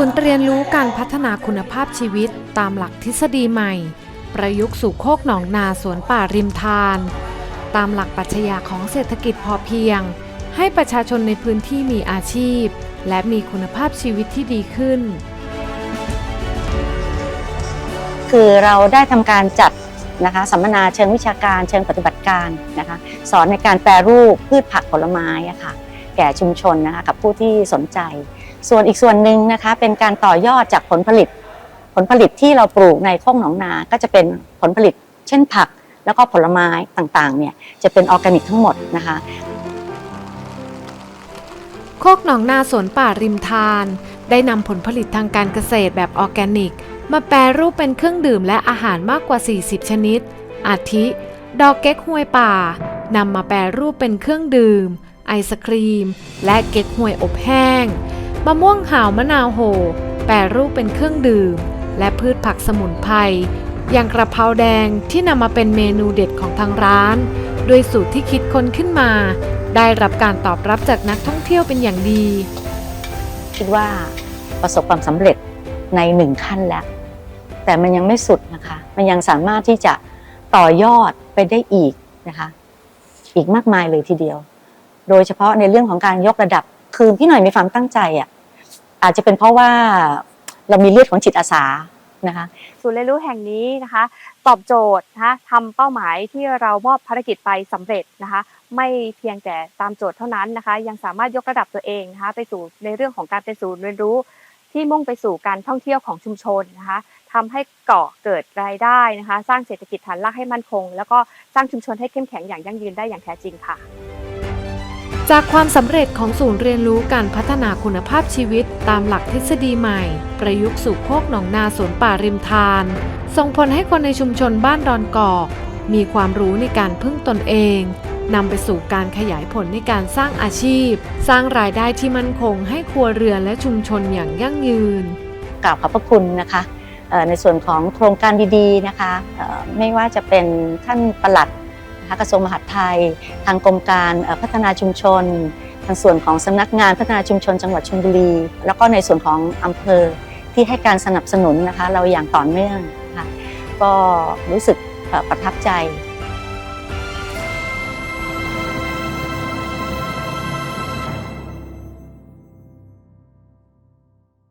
ศูนย์เรียนรู้การพัฒนาคุณภาพชีวิตตามหลักทฤษฎีใหม่ ประยุกต์สู่โคกหนองนาสวนป่าริมทาน ตามหลักปรัชญาของเศรษฐกิจพอเพียง ให้ประชาชนในพื้นที่มีอาชีพ และมีคุณภาพชีวิตที่ดีขึ้น คือเราได้ทำการจัดนะคะสัมมนาเชิงวิชาการเชิงปฏิบัติการนะคะสอนในการแปรรูปพืชผักผลไม้ะค่ะ แก่ชุมชนนะคะกับผู้ที่สนใจ ส่วนอีกส่วนหนึ่งนะคะเป็นการต่อยอดจากผลผลิต ผลผลิตที่เราปลูกในโคกหนองนา ก็จะเป็นผลผลิต เช่นผักแล้วก็ผลไม้ต่างๆเนี่ยจะเป็นออร์แกนิกทั้งหมดนะคะโคกหนองนาสวนป่าริมทาน ได้นำผลผลิตทางการเกษตรแบบออร์แกนิก มาแปรรูปเป็นเครื่องดื่มและอาหารมากกว่า 40 ชนิด อาทิ ดอกเก๊กฮวยป่านำมาแปรรูปเป็นเครื่องดื่ม ไอศครีม และเก๊กฮวยอบแห้ง มะม่วงหาวมะนาวโห แปรรูปเป็นเครื่องดื่ม และพืชผักสมุนไพรอย่างกระเพราแดงที่นำมาเป็นเมนูเด็ดของทางร้านด้วยสูตรที่คิดค้นขึ้นมา ได้รับการตอบรับจากนักท่องเที่ยวเป็นอย่างดี คิดว่าประสบความสำเร็จในหนึ่งขั้นแล้ว แต่มันยังไม่สุดนะคะ มันยังสามารถที่จะต่อยอดไปได้อีกนะคะ อีกมากมายเลยทีเดียว โดยเฉพาะในเรื่องของการยกระดับ คือพี่หน่อยมีความตั้งใจอะอาจจะเป็นเพราะว่าเรามีเลือดของจิตอาสานะคะศูนย์เรียนรู้แห่งนี้นะคะ ตอบโจทย์นะคะทำเป้าหมายที่เรามอบภารกิจไปสำเร็จนะคะ ไม่เพียงแต่ตามโจทย์เท่านั้นนะคะ ยังสามารถยกระดับตัวเองนะคะไปสู่ในเรื่องของการเป็นศูนย์เรียนรู้ที่มุ่งไปสู่การท่องเที่ยวของชุมชนนะคะทำให้เก่อเกิดรายได้นะคะ สร้างเศรษฐกิจฐานรากให้มั่นคง แล้วก็สร้างชุมชนให้เข้มแข็งอย่างยั่งยืนได้อย่างแท้จริงค่ะ จากความสำเร็จของศูนย์เรียนรู้การพัฒนาคุณภาพชีวิตตามหลักทฤษฎีใหม่ ประยุกต์สู่โคกหนองนาสวนป่าริมทาน ส่งผลให้คนในชุมชนบ้านดอนกอก มีความรู้ในการพึ่งตนเองนำไปสู่การขยายผลในการสร้างอาชีพ สร้างรายได้ที่มั่นคงให้ครัวเรือนและชุมชนอย่างยั่งยืนกราบขอบพระคุณนะคะในส่วนของโครงการดีๆนะคะไม่ว่าจะเป็นท่านประหลัด นะคะกระทรวงมหาดไทย ทางกรมการพัฒนาชุมชน ทางส่วนของสำนักงานพัฒนาชุมชนจังหวัดชลบุรี แล้วก็ในส่วนของอำเภอที่ให้การสนับสนุนนะคะเราอย่างต่อเนื่องค่ะก็รู้สึกประทับใจ